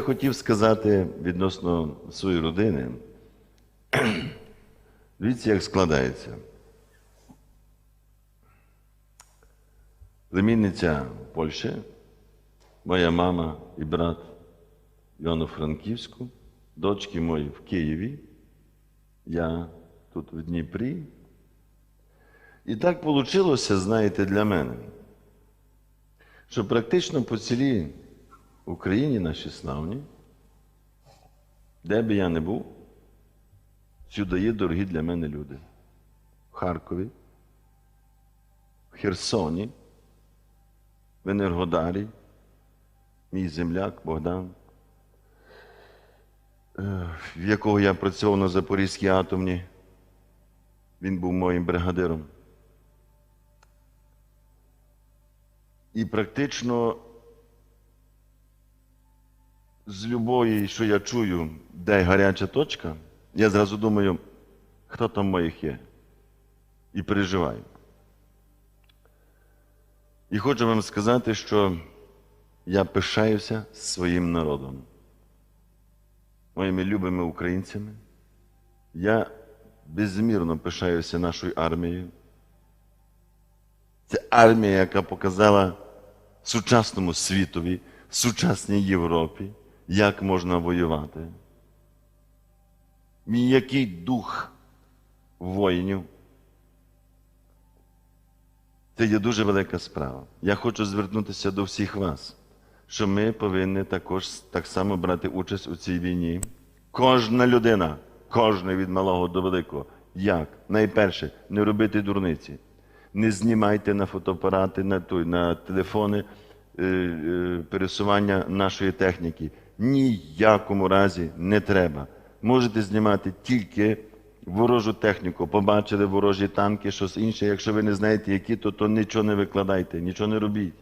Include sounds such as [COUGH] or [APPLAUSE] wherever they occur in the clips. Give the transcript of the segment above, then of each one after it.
хотів сказати відносно своєї родини. Дивіться, як складається. Племінниця Польщі, моя мама і брат Івано-Франківську, дочки мої в Києві, я тут в Дніпрі. І так вийшло, знаєте, для мене, що практично по цілій Україні нашій славній, де би я не був, сюди є дорогі для мене люди. В Харкові, в Херсоні, в Енергодарі, мій земляк Богдан, е, в якого я працював на Запорізькій атомні. Він був моїм бригадиром. І практично з любої, що я чую, де гаряча точка, я зразу думаю, хто там моїх є. І переживаю. І хочу вам сказати, що я пишаюся своїм народом, моїми любими українцями. Я безмірно пишаюся нашою армією. Це армія, яка показала сучасному світові, сучасній Європі, як можна воювати. Який дух воїнів. Це є дуже велика справа. Я хочу звернутися до всіх вас, що ми повинні також так само брати участь у цій війні. Кожна людина, кожна від малого до великого. Як? Найперше, не робити дурниці. Не знімайте на фотоапарати, на, той, на телефони е, е, пересування нашої техніки. Ніякому разі не треба. Можете знімати тільки ворожу техніку. Побачили ворожі танки, щось інше. Якщо ви не знаєте, які, то, то нічого не викладайте, нічого не робіть.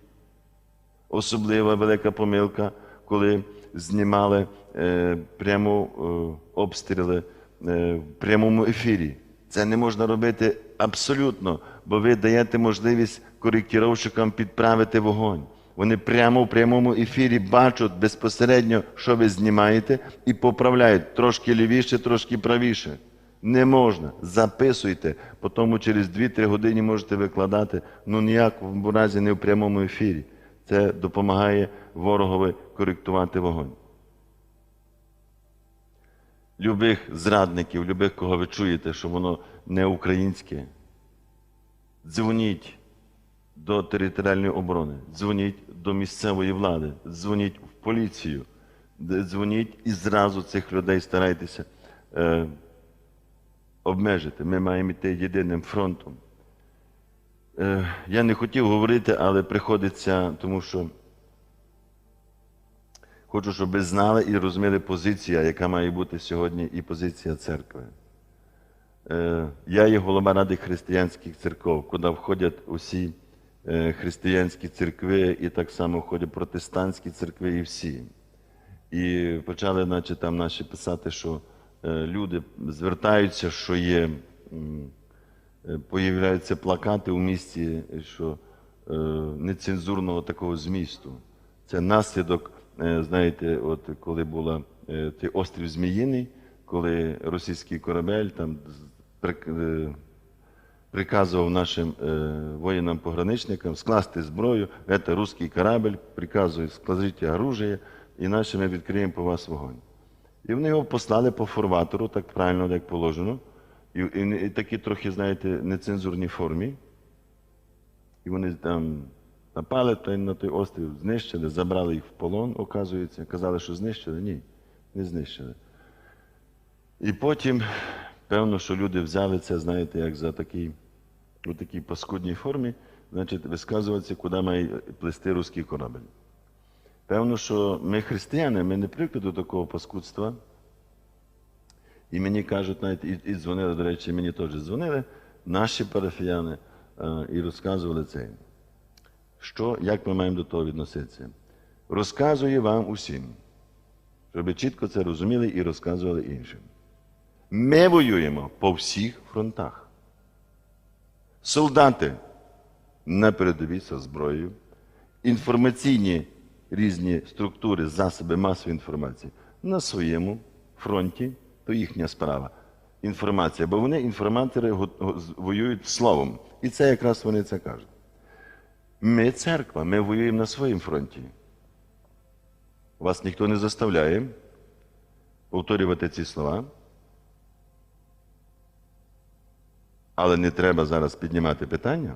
Особлива велика помилка, коли знімали е, прямо е, обстріли е, в прямому ефірі. Це не можна робити абсолютно, бо ви даєте можливість коректіровщикам підправити вогонь. Вони прямо в прямому ефірі бачать безпосередньо, що ви знімаєте, і поправляють трошки лівіше, трошки правіше. Не можна. Записуйте, потім через 2-3 години можете викладати, ну ніякому разі не в прямому ефірі. Це допомагає ворогові коректувати вогонь. Любих зрадників, любих, кого ви чуєте, що воно не українське, дзвоніть до територіальної оборони, дзвоніть до місцевої влади, дзвоніть в поліцію, дзвоніть і зразу цих людей старайтеся е, обмежити. Ми маємо йти єдиним фронтом. Е, я не хотів говорити, але приходиться, тому що хочу, щоб ви знали і розуміли позиція, яка має бути сьогодні, і позиція церкви. Е, Я є голова Ради християнських церков, куди входять усі християнські церкви, і так само входять протестантські церкви і всі. І почали, наче там наші писати, що е, люди звертаються, що є, е, появляються плакати у місті, що е, нецензурного такого змісту. Це наслідок, е, знаєте, от коли е, той острів Зміїний, коли російський корабель там е, приказував нашим е, воїнам-пограничникам скласти зброю, це русський корабль, приказує складіть оружие, іначе ми відкриємо по вас вогонь. І вони його послали по форватору, так правильно, як положено, і, і, і такі трохи, знаєте, нецензурній формі. І вони там напали той- на той острів, знищили, забрали їх в полон, оказується. Казали, що знищили. Ні, не знищили. І потім, певно, що люди взяли це, знаєте, як за такий, у такій паскудній формі, значить, висказуватися, куди має плести русський корабель. Певно, що ми християни, ми не привикли до такого паскудства. І мені кажуть, навіть і, і дзвонили, до речі, мені теж дзвонили, наші парафіяни, е, і розказували це. Що, як ми маємо до того відноситися? Розказую вам усім, щоб чітко це розуміли і розказували іншим. Ми воюємо по всіх фронтах. Солдати на передовій зброєю, інформаційні різні структури, засоби масової інформації на своєму фронті, то їхня справа. Інформація, бо вони інформатори воюють словом. І це якраз вони це кажуть. Ми церква, ми воюємо на своєму фронті. Вас ніхто не заставляє повторювати ці слова. Але не треба зараз піднімати питання.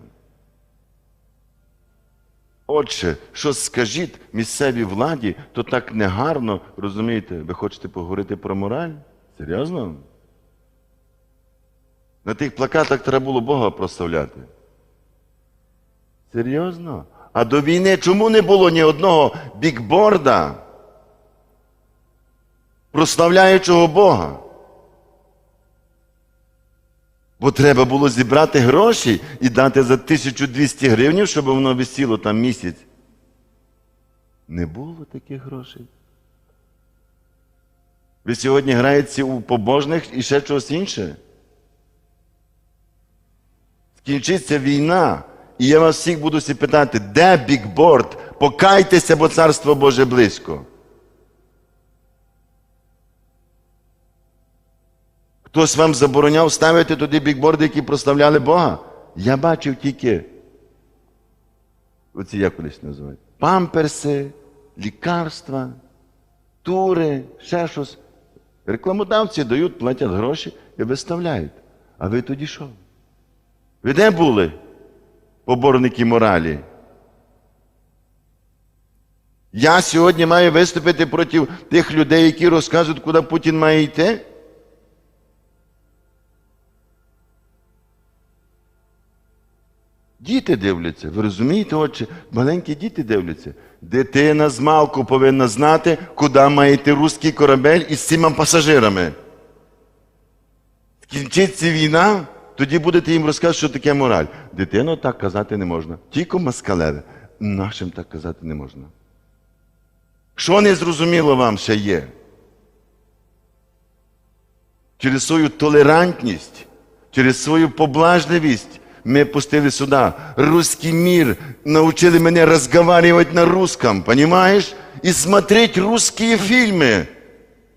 Отже, що скажіть місцевій владі, то так негарно, розумієте, ви хочете поговорити про мораль? Серйозно? На тих плакатах треба було Бога прославляти. Серйозно? А до війни чому не було ні одного бікборда, прославляючого Бога? Бо треба було зібрати гроші і дати за 1200 гривень, щоб воно висіло там місяць. Не було таких грошей. Ви сьогодні граєте у побожних і ще чогось інше. Скінчиться війна, і я вас всіх буду всі питати, де бікборд? Покайтеся, бо царство Боже близько. Хтось вам забороняв ставити туди бікборди, які прославляли Бога? Я бачив тільки оці як колись називають. Памперси, лікарства, тури, ще щось. Рекламодавці дають, платять гроші і виставляють. А ви тоді що? Ви де були? Поборники моралі. Я сьогодні маю виступити проти тих людей, які розказують, куди Путін має йти. Діти дивляться, ви розумієте, отче? Маленькі діти дивляться. Дитина з малку повинна знати, куди має йти русський корабель із сіма пасажирами. Скінчиться війна, тоді будете їм розказувати, що таке мораль. Дитино так казати не можна. Тільки москалеве. Нашим так казати не можна. Що не зрозуміло вам ще є? Через свою толерантність, через свою поблажливість ми пустили сюди. Русский мир научили мене разговаривать на русском, понимаешь? И смотреть русские фильмы.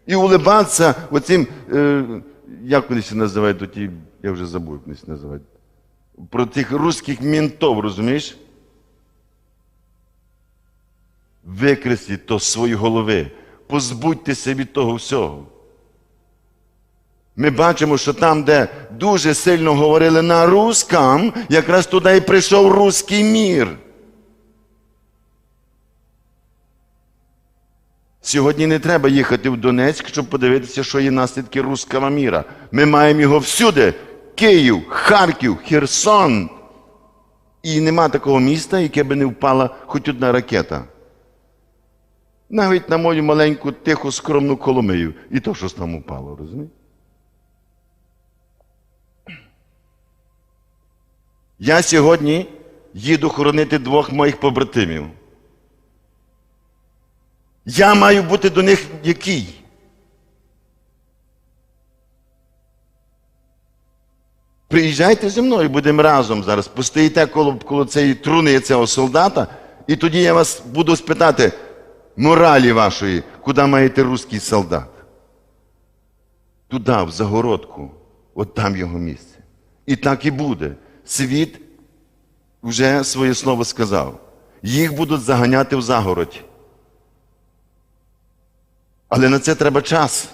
І улибатися оцим, е, як вони ще називають, оті, я вже забув, як вони ще називають. Про тих русських ментов, розумієш? Викресліть то з своєї голови. Позбудьтеся від того всього. Ми бачимо, що там, де дуже сильно говорили на русском, якраз туди і прийшов руський мір. Сьогодні не треба їхати в Донецьк, щоб подивитися, що є наслідки руського міра. Ми маємо його всюди. Київ, Харків, Херсон. І нема такого міста, яке би не впала хоч одна ракета. Навіть на мою маленьку, тиху, скромну Коломию. І то щось там упало, розумієте? Я сьогодні їду хоронити двох моїх побратимів. Я маю бути до них який? Приїжджайте зі мною, будемо разом зараз. Постоїте коло, коло цієї труни цього солдата, і тоді я вас буду спитати моралі вашої, куди має йти русський солдат. Туди, в загородку, от там його місце. І так і буде. Світ вже своє слово сказав. Їх будуть заганяти в загородь. Але на це треба час.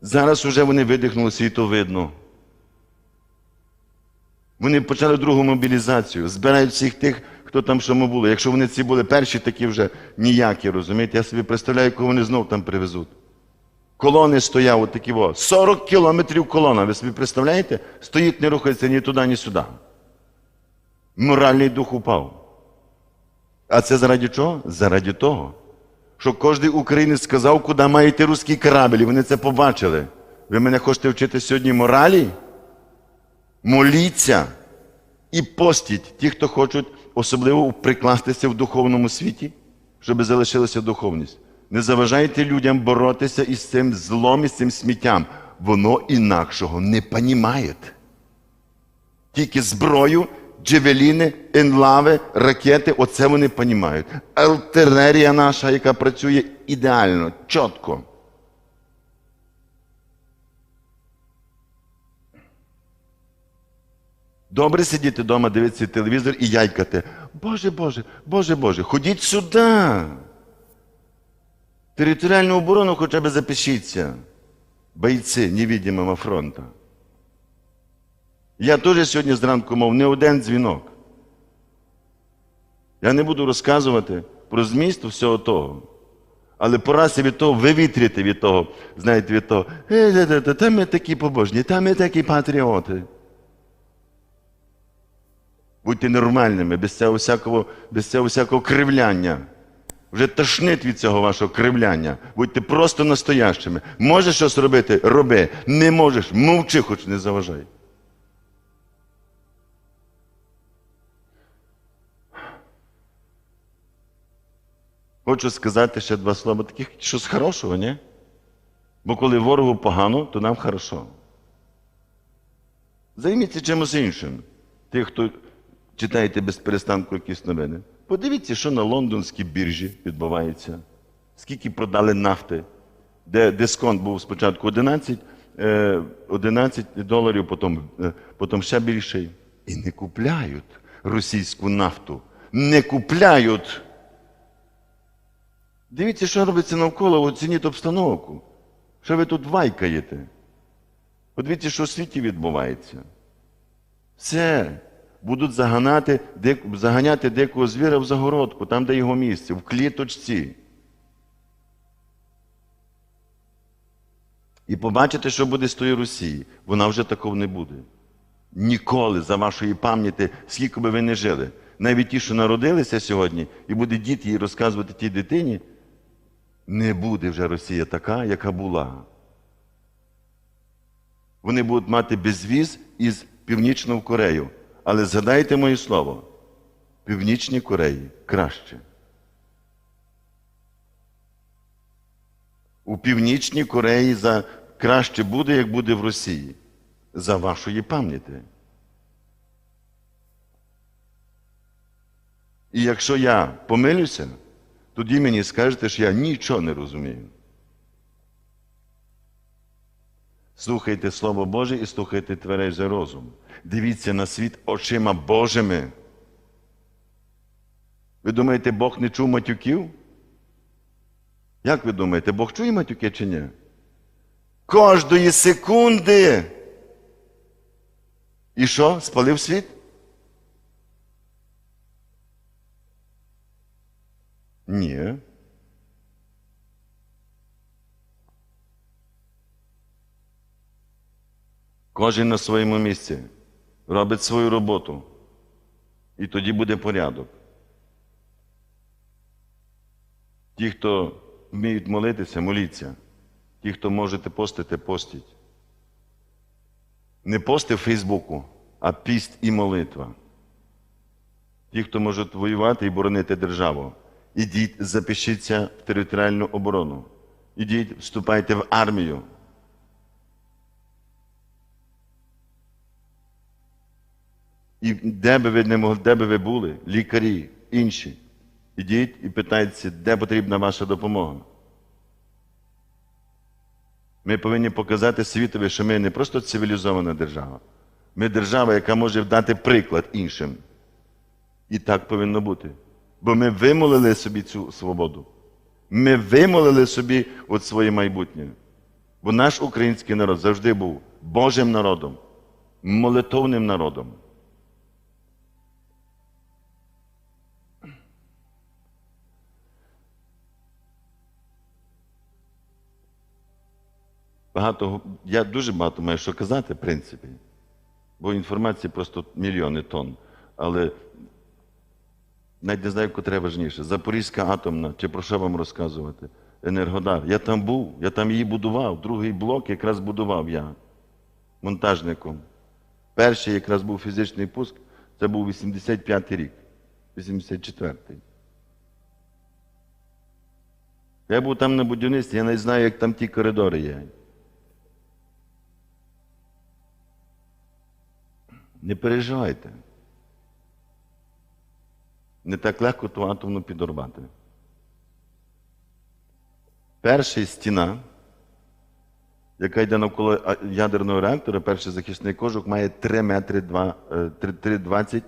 Зараз вже вони видихнули світовидно. Вони почали другу мобілізацію, збирають всіх тих, хто там що ми були. Якщо вони ці були перші, такі вже ніякі, розумієте? Я собі представляю, кого вони знов там привезуть. Колони стояв, от такі во. 40 кілометрів колона. Ви собі представляєте? Стоїть, не рухається ні туди, ні сюди. Моральний дух упав. А це заради чого? Заради того, що кожен українець сказав, куди має йти русський корабль, і вони це побачили. Ви мене хочете вчити сьогодні моралі? Моліться і постіть ті, хто хочуть особливо прикластися в духовному світі, щоб залишилася духовність. Не заважайте людям боротися із цим злом, із цим сміттям. Воно інакшого не понімає. Тільки зброю, джевеліни, енлави, ракети оце вони понімають. Артилерія наша, яка працює ідеально, чітко. Добре сидіти вдома, дивитися телевізор і яйкати. Боже, Боже, Боже, Боже, ходіть сюди. Територіальну оборону хоча б запишіться. Бойці невидимого фронту. Я теж сьогодні зранку мав не один дзвінок. Я не буду розказувати про зміст всього того. Але пора від того вивітрити від того, знаєте, від того, «Е, де, де, де, та ми такі побожні, та ми такі патріоти. Будьте нормальними, без цього всякого, без цього всякого кривляння. Вже тошнить від цього вашого кривляння. Будьте просто настоящими. Можеш щось робити? Роби. Не можеш, мовчи, хоч не заважай. Хочу сказати ще два слова таких, щось хорошого, ні? Бо коли ворогу погано, то нам хорошо. Займіться чимось іншим. Ті, хто читаєте без перестанку якісь новини. Подивіться, що на лондонській біржі відбувається. Скільки продали нафти, де дисконт був спочатку 11, е, 11 доларів, потім, е, потім ще більший. І не купляють російську нафту. Не купляють. Дивіться, що робиться навколо, оцініть обстановку. Що ви тут вайкаєте? Подивіться, що у світі відбувається. Все. Будуть заганяти, заганяти дикого звіра в загородку, там, де його місце, в кліточці. І побачите, що буде з тої Росії. Вона вже такого не буде. Ніколи за вашої пам'яті, скільки би ви не жили. Навіть ті, що народилися сьогодні, і буде діти їй розказувати тій дитині, не буде вже Росія така, яка була. Вони будуть мати безвіз із Північну Корею. Але згадайте моє слово, Північній Кореї краще. У Північній Кореї за краще буде, як буде в Росії. За вашої пам'яті. І якщо я помилюся, тоді мені скажете, що я нічого не розумію. Слухайте Слово Боже і слухайте тверезий розум. Дивіться на світ очима Божими. Ви думаєте, Бог не чув матюків? Як ви думаєте, Бог чує матюки чи ні? Кожної секунди. І що? Спалив світ? Ні. Кожен на своєму місці робить свою роботу. І тоді буде порядок. Ті, хто вміють молитися, моліться. Ті, хто можете постити, постіть. Не пости в Фейсбуку, а піст і молитва. Ті, хто можуть воювати і боронити державу, ідіть, запишіться в територіальну оборону. Ідіть, вступайте в армію. І де би ви не могли, де би ви були, лікарі, інші, ідіть і питайтеся, де потрібна ваша допомога. Ми повинні показати світові, що ми не просто цивілізована держава. Ми держава, яка може дати приклад іншим. І так повинно бути. Бо ми вимолили собі цю свободу. Ми вимолили собі от своє майбутнє. Бо наш український народ завжди був Божим народом, молитовним народом. Багато, я дуже багато маю що казати, в принципі. Бо інформації просто мільйони тонн. Але навіть не знаю, котре важніше. Запорізька атомна, чи про що вам розказувати? Енергодар. Я там був, я там її будував. Другий блок якраз будував я монтажником. Перший якраз був фізичний пуск, це був 85-й рік, 84-й. Я був там на будівництві, я не знаю, як там ті коридори є. Не переживайте. Не так легко ту атомну підорвати. Перша стіна, яка йде навколо ядерного реактора, перший захисний кожух має 3 метри 2, е, 3, 3, 20,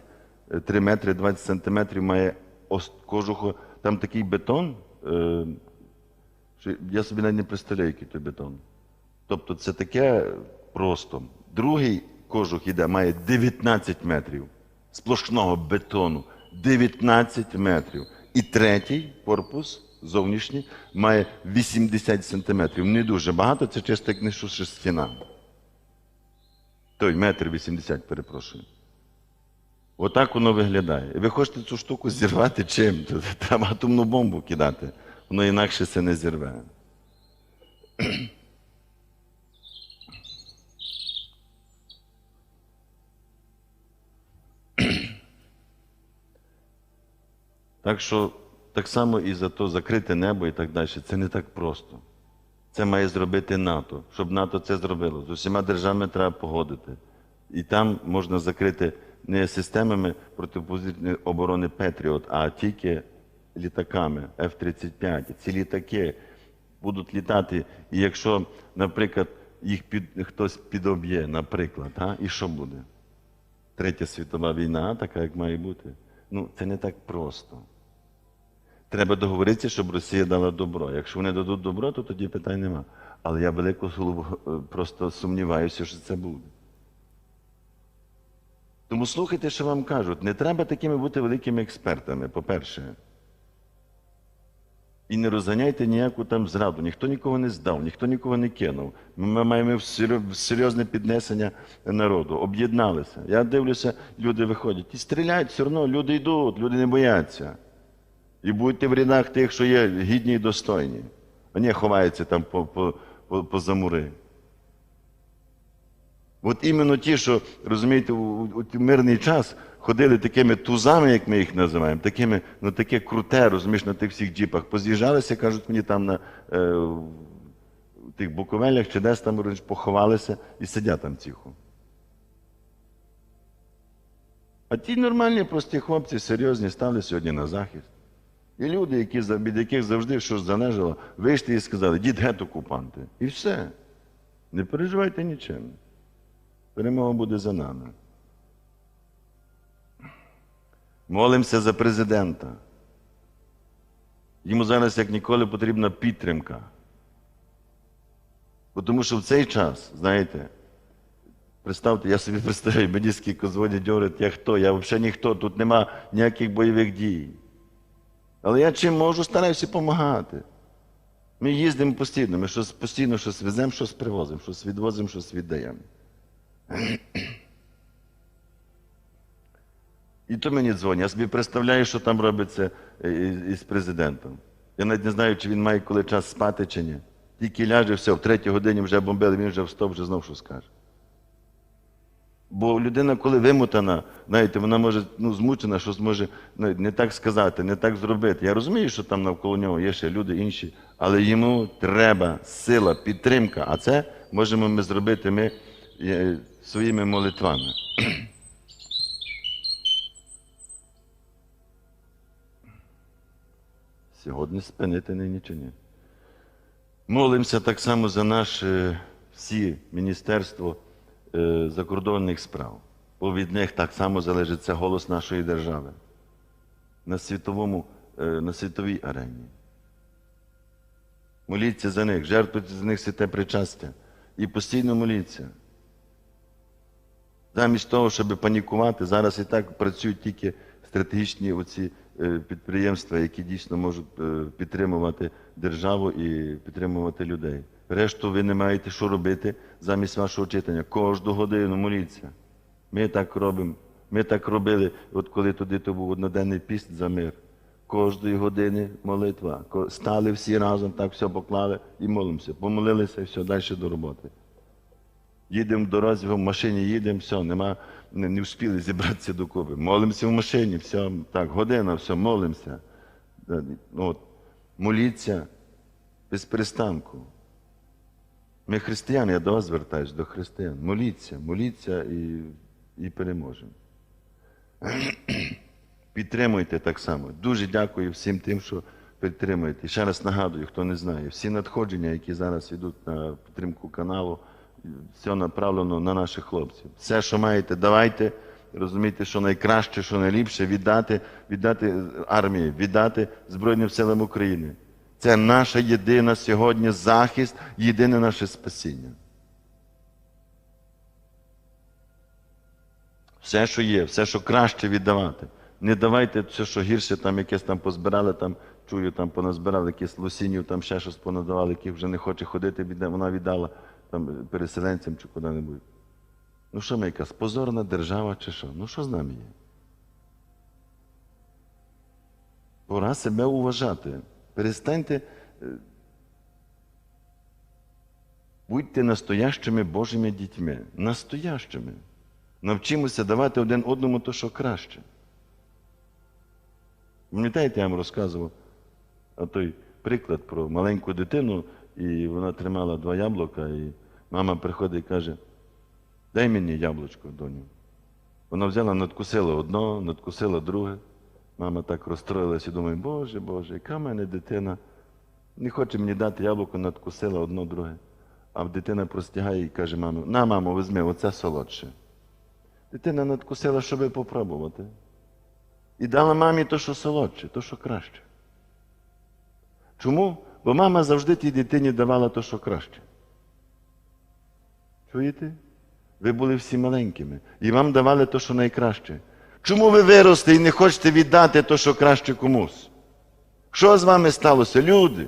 е, 3 метри 20 сантиметрів має кожуху. Там такий бетон, е, що я собі навіть не представляю, який той бетон. Тобто це таке просто. Другий кожух іде, має 19 метрів сплошного бетону. 19 метрів. І третій корпус зовнішній має 80 сантиметрів. Не дуже багато, це чисто як несуша стіна. Той метр 80, перепрошую. Отак воно виглядає. І ви хочете цю штуку зірвати чим? Треба атомну бомбу кидати. Воно інакше це не зірве. Так що так само і за то закрите небо і так далі. Це не так просто. Це має зробити НАТО. Щоб НАТО це зробило. З усіма державами треба погодити. І там можна закрити не системами протиповітряної оборони Петріот, а тільки літаками F-35. Ці літаки будуть літати, і якщо, наприклад, їх під, хтось підоб'є, наприклад, а, і що буде? Третя світова війна, така як має бути. Ну, це не так просто. Треба договоритися, щоб Росія дала добро. Якщо вони дадуть добро, то тоді питань нема. Але я велико голову е, просто сумніваюся, що це буде. Тому слухайте, що вам кажуть. Не треба такими бути великими експертами, по-перше. І не розганяйте ніяку там зраду. Ніхто нікого не здав, ніхто нікого не кинув. Ми маємо серйозне піднесення народу, об'єдналися. Я дивлюся, люди виходять і стріляють, все одно люди йдуть, люди не бояться. І будьте в рядах тих, що є гідні і достойні, а не ховаються там по, по, по, по замури. От іменно ті, що, розумієте, у, у, мирний час ходили такими тузами, як ми їх називаємо, такими, ну таке круте, розумієш, на тих всіх джіпах. Поз'їжджалися, кажуть мені там на е, в тих буковелях чи десь там поховалися і сидять там тихо. А ті нормальні, прості хлопці, серйозні, стали сьогодні на захист. І люди, які, від яких завжди щось залежало, вийшли і сказали, дід гет окупанти. І все. Не переживайте нічим. Перемога буде за нами. Молимося за президента. Йому зараз, як ніколи, потрібна підтримка. Бо Тому що в цей час, знаєте, представте, я собі представляю, мені скільки дзвонять, говорять, я хто? Я взагалі ніхто, тут нема ніяких бойових дій. Але я чим можу, стараюся допомагати. Ми їздимо постійно, ми щось постійно щось веземо, щось привозимо, щось відвозимо, щось віддаємо. [CLEARS THROAT] І то мені дзвонять. Я собі представляю, що там робиться е, із- із президентом. Я навіть не знаю, чи він має коли час спати, чи ні. Тільки ляже, все, в третій годині вже бомбили, він вже встав, вже знов що скаже. Бо людина, коли вимотана, знаєте, вона може ну, змучена, щось може ну, не так сказати, не так зробити. Я розумію, що там навколо нього є ще люди інші, але йому треба сила, підтримка. А це можемо ми зробити ми е, своїми молитвами. [CLEARS THROAT] Сьогодні спинити нині чи ні. Молимося так само за наше всі Міністерство закордонних справ. Бо від них так само залежить голос нашої держави на світовому, е, на світовій арені. Моліться за них, жертвуйте за них святе причастя. І постійно моліться. Замість того, щоб панікувати, зараз і так працюють тільки стратегічні оці е, підприємства, які дійсно можуть е, підтримувати державу і підтримувати людей. Решту ви не маєте що робити замість вашого читання. Кожну годину моліться. Ми так робимо. Ми так робили, от коли туди то був одноденний піст за мир. Кожної години молитва. Стали всі разом, так все поклали і молимося. Помолилися і все, далі до роботи. Їдемо в дорозі, в машині їдемо, все, нема, не, не встигли зібратися докупи. Молимося в машині, все, так, година, все, молимося. От, моліться без перестанку. Ми християни, я до вас звертаюся, до християн. Моліться, моліться і і переможемо. [CLEARS THROAT] Підтримуйте так само. Дуже дякую всім тим, що підтримуєте. Ще раз нагадую, хто не знає, всі надходження, які зараз йдуть на підтримку каналу, все направлено на наших хлопців. Все, що маєте, давайте. Розумійте, що найкраще, що найліпше віддати, віддати армії, віддати Збройним силам України. Це наша єдина сьогодні захист, єдине наше спасіння. Все, що є, все, що краще віддавати. Не давайте все, що гірше, там якесь там позбирали, там, чую, там поназбирали якісь лосінів, там ще щось понадавали, яких вже не хоче ходити, вона віддала там, переселенцям чи куди-небудь. Ну що ми якась позорна держава чи що? Ну що з нами є? Пора себе уважати. Перестаньте. е, Будьте настоящими Божими дітьми. Настоящими. Навчимося давати один одному то, що краще. Пам'ятаєте, я вам розказував той приклад про маленьку дитину, і вона тримала два яблука, і мама приходить і каже, дай мені яблучко, доню. Вона взяла, надкусила одно, надкусила друге. Мама так розстроїлася і думає, Боже, Боже, яка в мене дитина не хоче мені дати яблуко, надкусила одно друге. А дитина простягає і каже, мамі, на, мамо, візьми, оце солодше. Дитина надкусила, щоб попробувати. І дала мамі то, що солодше, то, що краще. Чому? Бо мама завжди тій дитині давала то, що краще. Чуєте? Ви були всі маленькими, і вам давали то, що найкраще. Чому ви виросли і не хочете віддати то, що краще комусь? Що з вами сталося, люди?